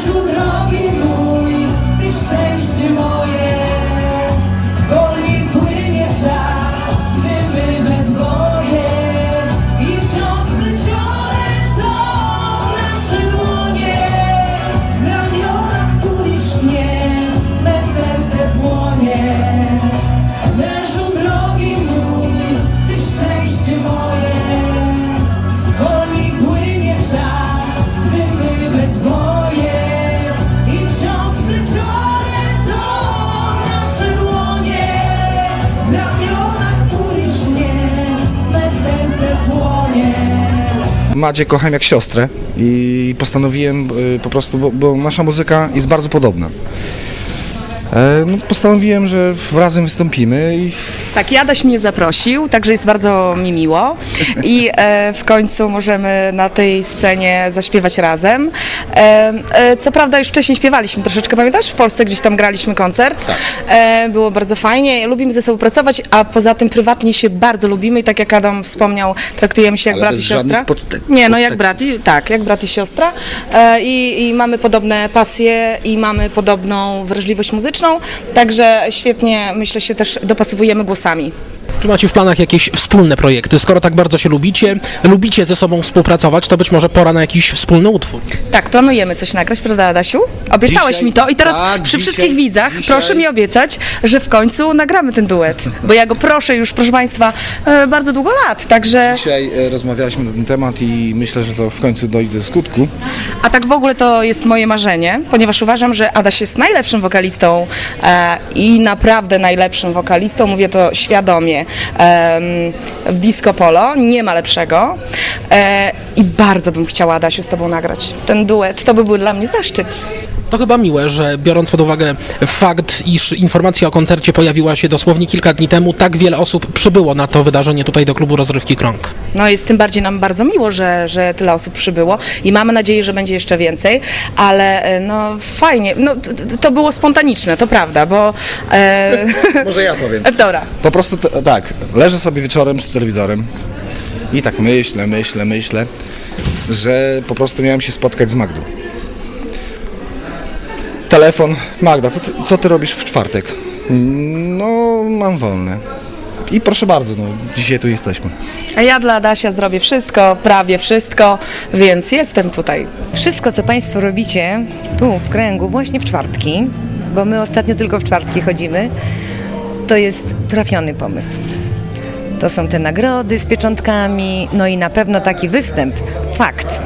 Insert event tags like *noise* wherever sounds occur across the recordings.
주라기 Madzie kocham jak siostrę i postanowiłem y, po prostu, bo, bo nasza muzyka jest bardzo podobna. E, no, postanowiłem, że razem wystąpimy i Tak, Jadaś mnie zaprosił, także jest bardzo mi miło i e, w końcu możemy na tej scenie zaśpiewać razem. E, e, co prawda już wcześniej śpiewaliśmy troszeczkę, pamiętasz? W Polsce gdzieś tam graliśmy koncert. E, było bardzo fajnie, lubimy ze sobą pracować, a poza tym prywatnie się bardzo lubimy i tak jak Adam wspomniał, traktujemy się jak Ale brat i siostra. podtek- Nie, no jak brat, i, tak, jak brat i siostra e, i, i mamy podobne pasje i mamy podobną wrażliwość muzyczną, także świetnie, myślę, się też dopasowujemy głosami. Czy macie w planach jakieś wspólne projekty? Skoro tak bardzo się lubicie, lubicie ze sobą współpracować, to być może pora na jakiś wspólny utwór. Tak, planujemy coś nagrać, prawda Adasiu? Obiecałeś Dzisiaj- mi to i teraz tak, przy dzisiaj- wszystkich widzach dzisiaj- proszę mi obiecać, że w końcu nagramy ten duet, bo ja go proszę już, proszę Państwa, e, bardzo długo lat, także... dzisiaj e, rozmawialiśmy na ten temat i myślę, że to w końcu dojdzie do skutku. A tak w ogóle to jest moje marzenie, ponieważ uważam, że Adaś jest najlepszym wokalistą e, i naprawdę najlepszym wokalistą, mówię to świadomie, w disco polo, nie ma lepszego e, i bardzo bym chciała Adasiu z Tobą nagrać ten duet, to by był dla mnie zaszczyt. To chyba miłe, że biorąc pod uwagę fakt, iż informacja o koncercie pojawiła się dosłownie kilka dni temu, tak wiele osób przybyło na to wydarzenie tutaj do klubu Rozrywki Krąg. No jest tym bardziej nam bardzo miło, że, że tyle osób przybyło i mamy nadzieję, że będzie jeszcze więcej, ale e, no fajnie, no to było spontaniczne, to prawda, bo... E, *laughs* Może ja powiem. *laughs* Dobra. Po prostu tak, leżę sobie wieczorem z telewizorem i tak myślę, myślę, myślę, że po prostu miałem się spotkać z Magdą. Telefon, Magda, co ty, co ty robisz w czwartek? No, mam wolne. I proszę bardzo, no, dzisiaj tu jesteśmy. A ja dla Adasia zrobię wszystko, prawie wszystko, więc jestem tutaj. Wszystko, co Państwo robicie tu w kręgu, właśnie w czwartki, bo my ostatnio tylko w czwartki chodzimy, to jest trafiony pomysł. To są te nagrody z pieczątkami, no i na pewno taki występ. Fakt.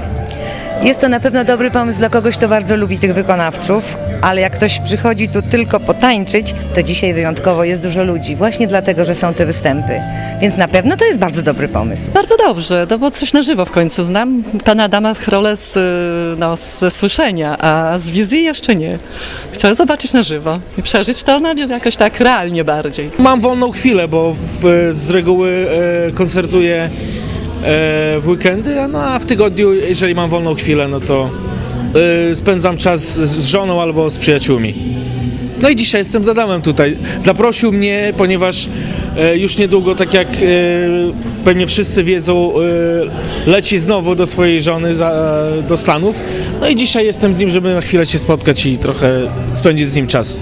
Jest to na pewno dobry pomysł dla kogoś, kto bardzo lubi tych wykonawców, ale jak ktoś przychodzi tu tylko potańczyć, to dzisiaj wyjątkowo jest dużo ludzi, właśnie dlatego, że są te występy. Więc na pewno to jest bardzo dobry pomysł. Bardzo dobrze, no bo coś na żywo w końcu znam. Pana Adama Schrole z, y, no, ze słyszenia, a z wizji jeszcze nie. Chcę zobaczyć na żywo i przeżyć to na, jakoś tak realnie bardziej. Mam wolną chwilę, bo w, z reguły e, koncertuję w weekendy, no a w tygodniu, jeżeli mam wolną chwilę, no to e, spędzam czas z żoną albo z przyjaciółmi. No i dzisiaj jestem z Adamem tutaj. Zaprosił mnie, ponieważ e, już niedługo, tak jak e, pewnie wszyscy wiedzą, e, leci znowu do swojej żony do Stanów. No i dzisiaj jestem z nim, żeby na chwilę się spotkać i trochę spędzić z nim czas.